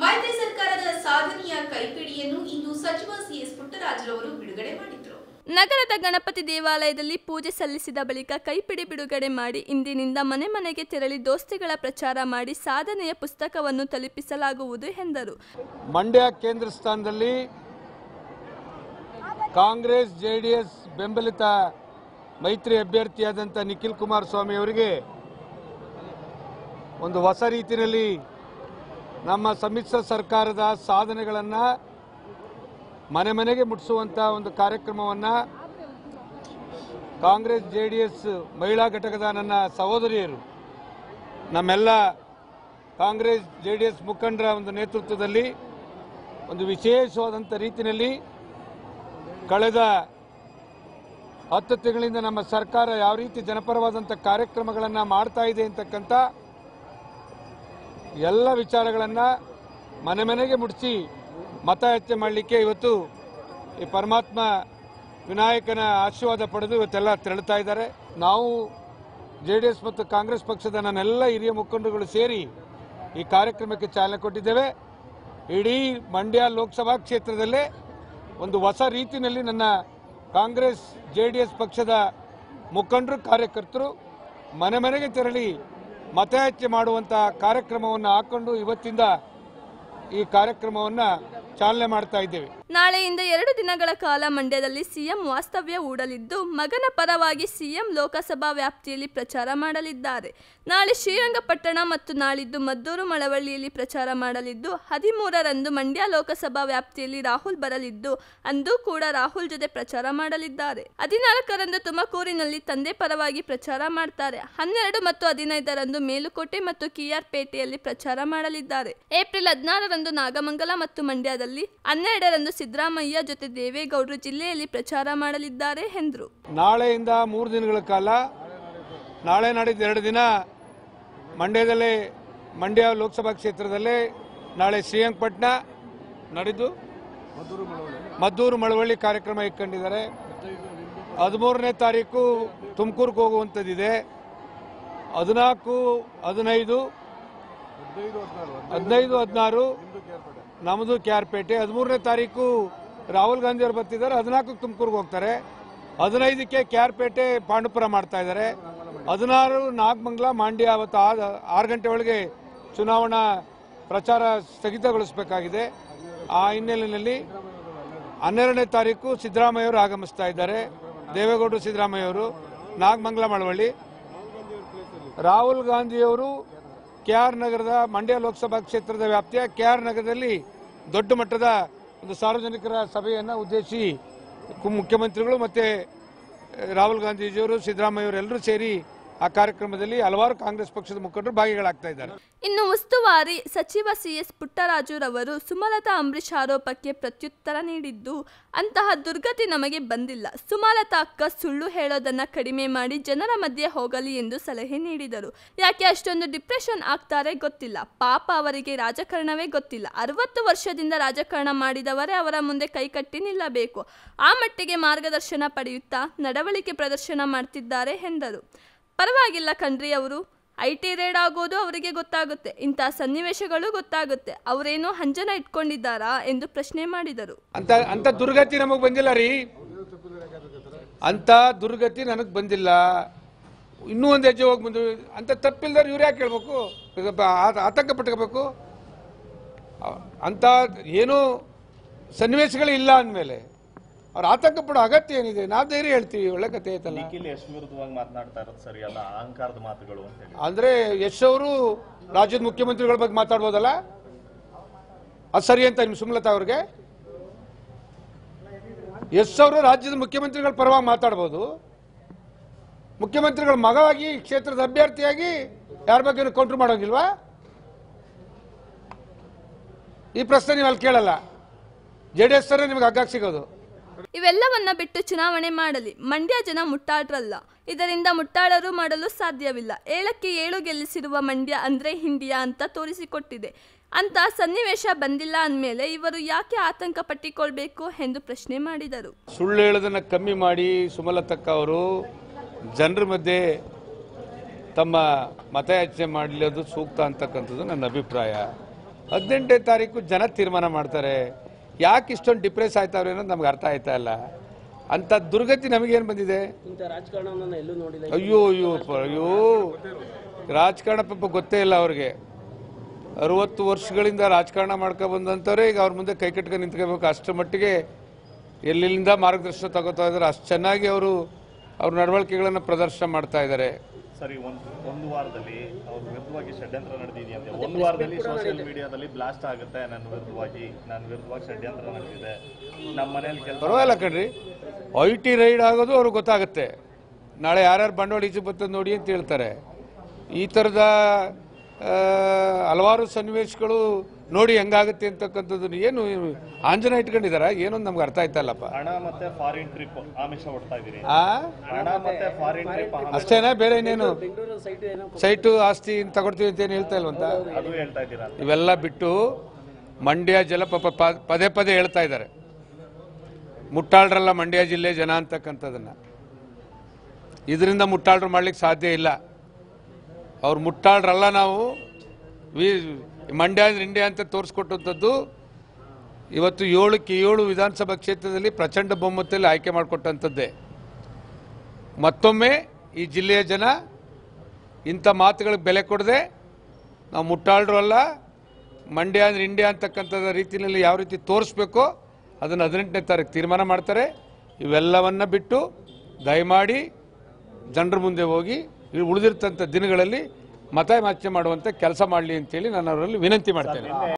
ಮೈತ್ರಿ ಸರ್ಕಾರದ ಸಾಧನೆಯ ಕೈಪಿಡಿಯನ್ನು ಇಂದು ಸಚಿವ ಸಿಎಸ್ ಪುಟ್ಟರಾಜರವರು ಬಿಡುಗಡೆ ಮಾಡಿದ್ರು. ನಗರದ ಗಣಪತಿ ದೇವಾಲಯದಲ್ಲಿ ಪೂಜೆ ಸಲ್ಲಿಸಿದ ಬಳಿಕ ಕೈಪಿಡಿ ಬಿಡುಗಡೆ ಮಾಡಿ ಇಂದಿನಿಂದ ಮನೆ ಮನೆಗೆ ತೆರಳಿ ದೋಸ್ತಿಗಳ ಪ್ರಚಾರ ಮಾಡಿ ಸಾಧನೆಯ ಪುಸ್ತಕವನ್ನು ತಲುಪಿಸಲಾಗುವುದು ಎಂದರು. ಮಂಡ್ಯ ಕೇಂದ್ರ ಸ್ಥಾನದಲ್ಲಿ ಕಾಂಗ್ರೆಸ್ ಜೆಡಿಎಸ್ ಬೆಂಬಲಿತ ಮೈತ್ರಿ ಅಭ್ಯರ್ಥಿಯಾದಂಥ ನಿಖಿಲ್ ಕುಮಾರಸ್ವಾಮಿ ಅವರಿಗೆ ಒಂದು ಹೊಸ ರೀತಿಯಲ್ಲಿ ನಮ್ಮ ಸಮ್ಮಿಶ್ರ ಸರ್ಕಾರದ ಸಾಧನೆಗಳನ್ನು ಮನೆ ಮನೆಗೆ ಮುಟ್ಟಿಸುವಂಥ ಒಂದು ಕಾರ್ಯಕ್ರಮವನ್ನು ಕಾಂಗ್ರೆಸ್, ಜೆ ಡಿ ಎಸ್ ಮಹಿಳಾ ಘಟಕದ ನನ್ನ ಸಹೋದರಿಯರು, ನಮ್ಮೆಲ್ಲ ಕಾಂಗ್ರೆಸ್, ಜೆ ಡಿ ಎಸ್ ಮುಖಂಡರ ಒಂದು ನೇತೃತ್ವದಲ್ಲಿ, ಒಂದು ವಿಶೇಷವಾದಂಥ ರೀತಿಯಲ್ಲಿ ಕಳೆದ ಹತ್ತು ತಿಂಗಳಿಂದ ನಮ್ಮ ಸರ್ಕಾರ ಯಾವ ರೀತಿ ಜನಪರವಾದಂಥ ಕಾರ್ಯಕ್ರಮಗಳನ್ನು ಮಾಡ್ತಾ ಇದೆ ಅಂತಕ್ಕಂಥ ಎಲ್ಲ ವಿಚಾರಗಳನ್ನು ಮನೆ ಮನೆಗೆ ಮುಟ್ಟಿಸಿ ಮತಯಾಚನೆ ಮಾಡಲಿಕ್ಕೆ ಇವತ್ತು ಈ ಪರಮಾತ್ಮ ವಿನಾಯಕನ ಆಶೀರ್ವಾದ ಪಡೆದು ಇವತ್ತೆಲ್ಲ ತೆರಳುತ್ತಾ ಇದ್ದಾರೆ. ನಾವು ಜೆ ಡಿ ಎಸ್ ಮತ್ತು ಕಾಂಗ್ರೆಸ್ ಪಕ್ಷದ ನನ್ನೆಲ್ಲ ಹಿರಿಯ ಮುಖಂಡರುಗಳು ಸೇರಿ ಈ ಕಾರ್ಯಕ್ರಮಕ್ಕೆ ಚಾಲನೆ ಕೊಟ್ಟಿದ್ದೇವೆ. ಇಡೀ ಮಂಡ್ಯ ಲೋಕಸಭಾ ಕ್ಷೇತ್ರದಲ್ಲೇ ಒಂದು ಹೊಸ ರೀತಿಯಲ್ಲಿ ನನ್ನ ಕಾಂಗ್ರೆಸ್ ಜೆ ಡಿ ಎಸ್ ಪಕ್ಷದ ಮುಖಂಡರು, ಕಾರ್ಯಕರ್ತರು ಮನೆ ಮನೆಗೆ ತೆರಳಿ ಮತಯಾಚನೆ ಮಾಡುವಂತಹ ಕಾರ್ಯಕ್ರಮವನ್ನು ಹಾಕೊಂಡು ಇವತ್ತಿಂದ ಈ ಕಾರ್ಯಕ್ರಮವನ್ನು ಚಾಲನೆ ಮಾಡ್ತಾ ಇದ್ದೇವೆ. ನಾಳೆಯಿಂದ ಎರಡು ದಿನಗಳ ಕಾಲ ಮಂಡ್ಯದಲ್ಲಿ ಸಿಎಂ ವಾಸ್ತವ್ಯ ಹೂಡಲಿದ್ದು ಮಗನ ಪರವಾಗಿ ಸಿಎಂ ಲೋಕಸಭಾ ವ್ಯಾಪ್ತಿಯಲ್ಲಿ ಪ್ರಚಾರ ಮಾಡಲಿದ್ದಾರೆ. ನಾಳೆ ಶ್ರೀರಂಗಪಟ್ಟಣ ಮತ್ತು ನಾಳಿದ್ದು ಮದ್ದೂರು ಮಳವಳ್ಳಿಯಲ್ಲಿ ಪ್ರಚಾರ ಮಾಡಲಿದ್ದು ಹದಿಮೂರರಂದು ಮಂಡ್ಯ ಲೋಕಸಭಾ ವ್ಯಾಪ್ತಿಯಲ್ಲಿ ರಾಹುಲ್ ಬರಲಿದ್ದು ಅಂದು ಕೂಡ ರಾಹುಲ್ ಜೊತೆ ಪ್ರಚಾರ ಮಾಡಲಿದ್ದಾರೆ. ಹದಿನಾಲ್ಕರಂದು ತುಮಕೂರಿನಲ್ಲಿ ತಂದೆ ಪರವಾಗಿ ಪ್ರಚಾರ ಮಾಡ್ತಾರೆ. ಹನ್ನೆರಡು ಮತ್ತು ಹದಿನೈದರಂದು ಮೇಲುಕೋಟೆ ಮತ್ತು ಕಿಆರ್ ಪೇಟೆಯಲ್ಲಿ ಪ್ರಚಾರ ಮಾಡಲಿದ್ದಾರೆ. ಏಪ್ರಿಲ್ ಹದಿನಾರರಂದು ನಾಗಮಂಗಲ ಮತ್ತು ಮಂಡ್ಯದಲ್ಲಿ ಹನ್ನೆರಡರಂದು ಸಿದ್ದರಾಮಯ್ಯ ಜೊತೆ ದೇವೇಗೌಡರು ಜಿಲ್ಲೆಯಲ್ಲಿ ಪ್ರಚಾರ ಮಾಡಲಿದ್ದಾರೆ ಎಂದರು. ನಾಳೆಯಿಂದ ಮೂರು ದಿನಗಳ ಕಾಲ, ನಾಳೆ ನಾಡಿದ್ದು ಎರಡು ದಿನ, ಮಂಡ್ಯದಲ್ಲೇ, ಮಂಡ್ಯ ಲೋಕಸಭಾ ಕ್ಷೇತ್ರದಲ್ಲೇ ನಾಳೆ ಶ್ರೀರಂಗಪಟ್ಟಣ ನಡೆದು ಮದ್ದೂರು ಮಳವಳ್ಳಿ ಕಾರ್ಯಕ್ರಮ ಇಟ್ಕೊಂಡಿದ್ದಾರೆ. ಹದಿಮೂರನೇ ತಾರೀಕು ತುಮಕೂರಿಗೆ ಹೋಗುವಂಥದ್ದಿದೆ. ಹದಿನಾಲ್ಕು, ಹದಿನೈದು ಹದಿನೈದು, ಹದಿನಾರು ನಮ್ಮದು ಕೆ ಪೇಟೆ ಹದಿಮೂರನೇ ತಾರೀಕು ರಾಹುಲ್ ಗಾಂಧಿ ಅವರು ಬರ್ತಿದ್ದಾರೆ, ಹದಿನಾಲ್ಕಕ್ಕೆ ತುಮಕೂರಿಗೆ ಹೋಗ್ತಾರೆ. ಹದಿನೈದಕ್ಕೆ ಕೆ ಪೇಟೆ ಪಾಂಡುಪುರ ಮಾಡ್ತಾ ಇದ್ದಾರೆ. ಹದಿನಾರು ನಾಗಮಂಗಲ ಮಂಡ್ಯ ಅವತ್ತು ಆರು ಗಂಟೆ ಒಳಗೆ ಚುನಾವಣಾ ಪ್ರಚಾರ ಸ್ಥಗಿತಗೊಳಿಸಬೇಕಾಗಿದೆ. ಆ ಹಿನ್ನೆಲೆಯಲ್ಲಿ ಹನ್ನೆರಡನೇ ತಾರೀಕು ಸಿದ್ದರಾಮಯ್ಯ ಅವರು ಆಗಮಿಸ್ತಾ ಇದ್ದಾರೆ. ದೇವೇಗೌಡರು ಸಿದ್ದರಾಮಯ್ಯ ಅವರು, ನಾಗಮಂಗಲ ಮಳವಳ್ಳಿ. ರಾಹುಲ್ ಗಾಂಧಿಯವರು ಕೆ ಆರ್ ನಗರದ ಮಂಡ್ಯ ಲೋಕಸಭಾ ಕ್ಷೇತ್ರದ ವ್ಯಾಪ್ತಿಯ ಕೆ ಆರ್ ನಗರದಲ್ಲಿ ದೊಡ್ಡ ಮಟ್ಟದ ಒಂದು ಸಾರ್ವಜನಿಕರ ಸಭೆಯನ್ನು ಉದ್ದೇಶಿಸಿ ಮುಖ್ಯಮಂತ್ರಿಗಳು ಮತ್ತು, ರಾಹುಲ್ ಗಾಂಧೀಜಿಯವರು ಸಿದ್ದರಾಮಯ್ಯ ಎಲ್ಲರೂ ಸೇರಿ ಆ ಕಾರ್ಯಕ್ರಮದಲ್ಲಿ ಹಲವಾರು ಕಾಂಗ್ರೆಸ್ ಪಕ್ಷದ ಮುಖಂಡರು ಭಾಗಿಗಳಾಗ್ತಾ ಇದ್ದಾರೆ. ಇನ್ನು ಉಸ್ತುವಾರಿ ಸಚಿವ ಸಿಎಸ್ ಪುಟ್ಟರಾಜುರವರು ಸುಮಲತಾ ಅಂಬರೀಷ್ ಆರೋಪಕ್ಕೆ ಪ್ರತ್ಯುತ್ತರ ನೀಡಿದ್ದು, ಅಂತಹ ದುರ್ಗತಿ ನಮಗೆ ಬಂದಿಲ್ಲ. ಸುಮಲತಾ ಅಕ್ಕ ಸುಳ್ಳು ಹೇಳೋದನ್ನ ಕಡಿಮೆ ಮಾಡಿ ಜನರ ಮಧ್ಯೆ ಹೋಗಲಿ ಎಂದು ಸಲಹೆ ನೀಡಿದರು. ಯಾಕೆ ಅಷ್ಟೊಂದು ಡಿಪ್ರೆಷನ್ ಆಗ್ತಾರೆ ಗೊತ್ತಿಲ್ಲ. ಪಾಪ ಅವರಿಗೆ ರಾಜಕಾರಣವೇ ಗೊತ್ತಿಲ್ಲ. ಅರವತ್ತು ವರ್ಷದಿಂದ ರಾಜಕಾರಣ ಮಾಡಿದವರೇ ಅವರ ಮುಂದೆ ಕೈಕಟ್ಟಿ ನಿಲ್ಲಬೇಕು. ಆ ಮಟ್ಟಿಗೆ ಮಾರ್ಗದರ್ಶನ ಪಡೆಯುತ್ತಾ, ನಡವಳಿಕೆ ಪ್ರದರ್ಶನ ಮಾಡ್ತಿದ್ದಾರೆ ಎಂದರು. ಪರವಾಗಿಲ್ಲ ಕಣ್ರಿ ಅವರು. ಐ ಟಿ ರೇಡ್ ಆಗೋದು ಅವರಿಗೆ ಗೊತ್ತಾಗುತ್ತೆ. ಇಂಥ ಸನ್ನಿವೇಶಗಳು ಗೊತ್ತಾಗುತ್ತೆ. ಅವರೇನೋ ಹಂಜನ ಇಟ್ಕೊಂಡಿದ್ದಾರಾ ಎಂದು ಪ್ರಶ್ನೆ ಮಾಡಿದರು. ಅಂತ ಅಂತ ದುರ್ಗತಿ ನಮಗೆ ಬಂದಿಲ್ಲ ರೀ. ಅಂತ ದುರ್ಗತಿ ನನಗೆ ಬಂದಿಲ್ಲ. ಇನ್ನೂ ಒಂದು ಹೆಜ್ಜೆ ಹೋಗಿ ಬಂದು ಅಂತ ತಪ್ಪಿಲ್ದವ್ರು ಇವ್ರು ಯಾಕೆ ಹೇಳ್ಬೇಕು? ಆತಂಕ ಪಟ್ಕೋಬೇಕು? ಅಂತ, ಏನೂ ಸನ್ನಿವೇಶಗಳು ಇಲ್ಲ ಅಂದಮೇಲೆ. ಅವ್ರು ಆತಂಕ ಪಡೋ ಅಗತ್ಯ ಏನಿದೆ? ನಾವು ಧೈರ್ಯ ಹೇಳ್ತೀವಿ ಒಳ್ಳೆ ಕತೆ ಐತಲ್ಲ. ನಿಖಿಲ್ ಎಷ್ಟು ವಿರುದ್ಧವಾಗಿ ಮಾತನಾಡ್ತಾ ಇರೋದು ಸರಿಯಲ್ಲ ಅಹಂಕಾರದ ಮಾತುಗಳು ಅಂತ ಹೇಳಿ. ಅಂದ್ರೆ ಯಶ್ ಅವರು ರಾಜ್ಯದ ಮುಖ್ಯಮಂತ್ರಿಗಳ ಬಗ್ಗೆ ಮಾತಾಡ್ಬೋದಲ್ಲ? ಅದು ಸರಿ ಅಂತ ನಿಮ್ ಸುಮಲತಾ ಅವ್ರಿಗೆ? ಯಶ್ ಅವರು ರಾಜ್ಯದ ಮುಖ್ಯಮಂತ್ರಿಗಳ ಪರವಾಗಿ ಮಾತಾಡ್ಬೋದು. ಮುಖ್ಯಮಂತ್ರಿಗಳ ಮಗವಾಗಿ ಕ್ಷೇತ್ರದ ಅಭ್ಯರ್ಥಿಯಾಗಿ ಯಾರ ಬಗ್ಗೆ ಕೌಂಟ್ರ್ ಮಾಡೋಂಗಿಲ್ವಾ? ಈ ಪ್ರಶ್ನೆ ನೀವು ಅಲ್ಲಿ ಕೇಳಲ್ಲ. ಜೆ ಡಿ ಎಸ್ ನಿಮ್ಗೆ ಹಗ್ಗಾಕ್ ಸಿಗೋದು. ಇವೆಲ್ಲವನ್ನ ಬಿಟ್ಟು ಚುನಾವಣೆ ಮಾಡಲಿ. ಮಂಡ್ಯ ಜನ ಮುಟ್ಟಾಡ್ರಲ್ಲ. ಇದರಿಂದ ಮುಟ್ಟಾಳರು ಮಾಡಲು ಸಾಧ್ಯವಿಲ್ಲ. ಏಳಕ್ಕೆ ಏಳು ಗೆಲ್ಲಿಸಿರುವ ಮಂಡ್ಯ ಅಂದ್ರೆ ಹಿಂಡಿಯಾ ಅಂತ ತೋರಿಸಿಕೊಟ್ಟಿದೆ. ಅಂತ ಸನ್ನಿವೇಶ ಬಂದಿಲ್ಲ ಅಂದಮೇಲೆ ಇವರು ಯಾಕೆ ಆತಂಕ ಪಟ್ಟಿಕೊಳ್ಬೇಕು ಎಂದು ಪ್ರಶ್ನೆ ಮಾಡಿದರು. ಸುಳ್ಳು ಹೇಳೋದನ್ನು ಕಮ್ಮಿ ಮಾಡಿ ಸುಮಲತಕ್ಕ ಅವರು ಜನರ ಮಧ್ಯೆ ತಮ್ಮ ಮತಯಾಚನೆ ಮಾಡಲಿ ಅದು ಸೂಕ್ತ ಅಂತಕ್ಕಂಥದ್ದು ನನ್ನ ಅಭಿಪ್ರಾಯ. ಹದಿನೆಂಟನೇ ತಾರೀಕು ಜನ ತೀರ್ಮಾನ ಮಾಡ್ತಾರೆ. ಯಾಕೆ ಇಷ್ಟೊಂದು ಡಿಪ್ರೆಸ್ ಆಯ್ತಾವ್ರೆ ಅನ್ನೋದು ನಮ್ಗೆ ಅರ್ಥ ಆಯ್ತಾ ಇಲ್ಲ. ಅಂತ ದುರ್ಗತಿ ನಮಗೇನು ಬಂದಿದೆ? ಅಯ್ಯೋ ಅಯ್ಯೋ ಅಯ್ಯೋ. ರಾಜಕಾರಣ ಪಾಪ ಗೊತ್ತೇ ಇಲ್ಲ ಅವ್ರಿಗೆ. ಅರವತ್ತು ವರ್ಷಗಳಿಂದ ರಾಜಕಾರಣ ಮಾಡ್ಕೊ ಬಂದಂಥವ್ರೆ ಈಗ ಅವ್ರ ಮುಂದೆ ಕೈ ಕಟ್ಕೊಂಡು ನಿಂತ್ಕೋಬೇಕು. ಅಷ್ಟರ ಮಟ್ಟಿಗೆ ಎಲ್ಲಿಂದ ಮಾರ್ಗದರ್ಶನ ತಗೋತಾ ಇದ್ದಾರೆ ಅಷ್ಟು ಚೆನ್ನಾಗಿ ಅವರು ಅವ್ರ ನಡವಳಿಕೆಗಳನ್ನು ಪ್ರದರ್ಶನ ಮಾಡ್ತಾ ಇದ್ದಾರೆ. ಸರಿ ಒಂದು ಒಂದು ವಾರದಲ್ಲಿ ಅವ್ರ ವಿರುದ್ಧವಾಗಿ ಷಡ್ಯಂತ್ರ ನಡೆದಿದೆಯಂತೆ ಒಂದು ವಾರದಲ್ಲಿ ಸೋಷಿಯಲ್ ಮೀಡಿಯಾದಲ್ಲಿ ಬ್ಲಾಸ್ಟ್ ಆಗುತ್ತೆ ನನ್ನ ವಿರುದ್ಧವಾಗಿ ನನ್ನ ವಿರುದ್ಧವಾಗಿ ಷಡ್ಯಂತ್ರ ನಡೆದಿದೆ. ನಮ್ಮ ಮನೇಲಿ ಕೆಲಸ ಪರವಾಗಿಲ್ಲ ಕಣ್ರಿ. ಐ ಟಿ ರೈಡ್ ಆಗೋದು ಅವ್ರಿಗೆ ಗೊತ್ತಾಗುತ್ತೆ. ನಾಳೆ ಯಾರ್ಯಾರು ಬಂಡವಾಳ ಈಚೆ ಬರ್ತದೆ ನೋಡಿ ಅಂತ ಹೇಳ್ತಾರೆ. ಈ ಥರದ ಹಲವಾರು ಸನ್ನಿವೇಶಗಳು ನೋಡಿ ಹೆಂಗಾಗುತ್ತೆ ಅಂತಕ್ಕಂಥದ್ದು ಏನು ಆಂಜನ ಇಟ್ಕೊಂಡಿದಾರ ಏನೋ ನಮ್ಗೆ ಅರ್ಥ ಆಯ್ತಲ್ಲಪ್ಪ. ಹಣ ಮತ್ತೆ ಫಾರಿನ್ ಟ್ರಿಪ್ ಆಮಿಷ ಹೊಡ್ತಾ ಇದೀರಿ ಆ? ಮತ್ತೆ ಫಾರಿನ್ ಟ್ರಿಪ್ ಅಷ್ಟೇನಾ? ಬೇರೆ ಇನ್ನೇನು? ಬೆಂಗಳೂರು ಸೈಟ್ ಏನೋ ಸೈಟು ಆಸ್ತಿ ತಗೊಡ್ತೀವಿ ತಗೊಳ್ತೀವಿ ಅಂತ ಏನು ಹೇಳ್ತಾ ಇಲ್ವಂತ? ಅದು ಹೇಳ್ತಾ ಇದ್ದೀರಾ? ಇವೆಲ್ಲ ಬಿಟ್ಟು ಮಂಡ್ಯ ಜಲ ಪಾಪ ಪದೇ ಪದೇ ಹೇಳ್ತಾ ಇದ್ದಾರೆ. ಮುಟ್ಟಾಳ್ರಲ್ಲ ಮಂಡ್ಯ ಜಿಲ್ಲೆ ಜನ ಅಂತಕ್ಕಂಥದನ್ನ. ಇದರಿಂದ ಮುಟ್ಟಾಳ್ರು ಮಾಡ್ಲಿಕ್ಕೆ ಸಾಧ್ಯ ಇಲ್ಲ. ಅವ್ರು ಮುಟ್ಟಾಳ್ರಲ್ಲ ನಾವು ವಿ ಮಂಡ್ಯ ಅಂದ್ರೆ ಇಂಡಿಯಾ ಅಂತ ತೋರಿಸ್ಕೊಟ್ಟಂಥದ್ದು ಇವತ್ತು ಏಳಕ್ಕೆ ಏಳು ವಿಧಾನಸಭಾ ಕ್ಷೇತ್ರದಲ್ಲಿ ಪ್ರಚಂಡ ಬಹುಮತದಲ್ಲಿ ಆಯ್ಕೆ ಮಾಡಿಕೊಟ್ಟಂಥದ್ದೇ. ಮತ್ತೊಮ್ಮೆ ಈ ಜಿಲ್ಲೆಯ ಜನ ಇಂಥ ಮಾತುಗಳಿಗೆ ಬೆಲೆ ಕೊಡದೆ ನಾವು ಮುಟ್ಟಾಳರು ಅಲ್ಲ, ಮಂಡ್ಯ ಅಂದ್ರೆ ಇಂಡಿಯಾ ಅಂತಕ್ಕಂಥದ್ದು ರೀತಿಯಲ್ಲಿ ಯಾವ ರೀತಿ ತೋರಿಸ್ಬೇಕೋ ಅದನ್ನು ಹದಿನೆಂಟನೇ ತಾರೀಕು ತೀರ್ಮಾನ ಮಾಡ್ತಾರೆ. ಇವೆಲ್ಲವನ್ನ ಬಿಟ್ಟು ದಯಮಾಡಿ ಜನರ ಮುಂದೆ ಹೋಗಿ ಉಳಿದಿರ್ತಂಥ ದಿನಗಳಲ್ಲಿ ಮತ ಯಾಚನೆ ಮಾಡುವಂತೆ ಕೆಲಸ ಮಾಡಲಿ ಅಂತೇಳಿ ನಾನು ಅವರಲ್ಲಿ ವಿನಂತಿ ಮಾಡ್ತೇನೆ.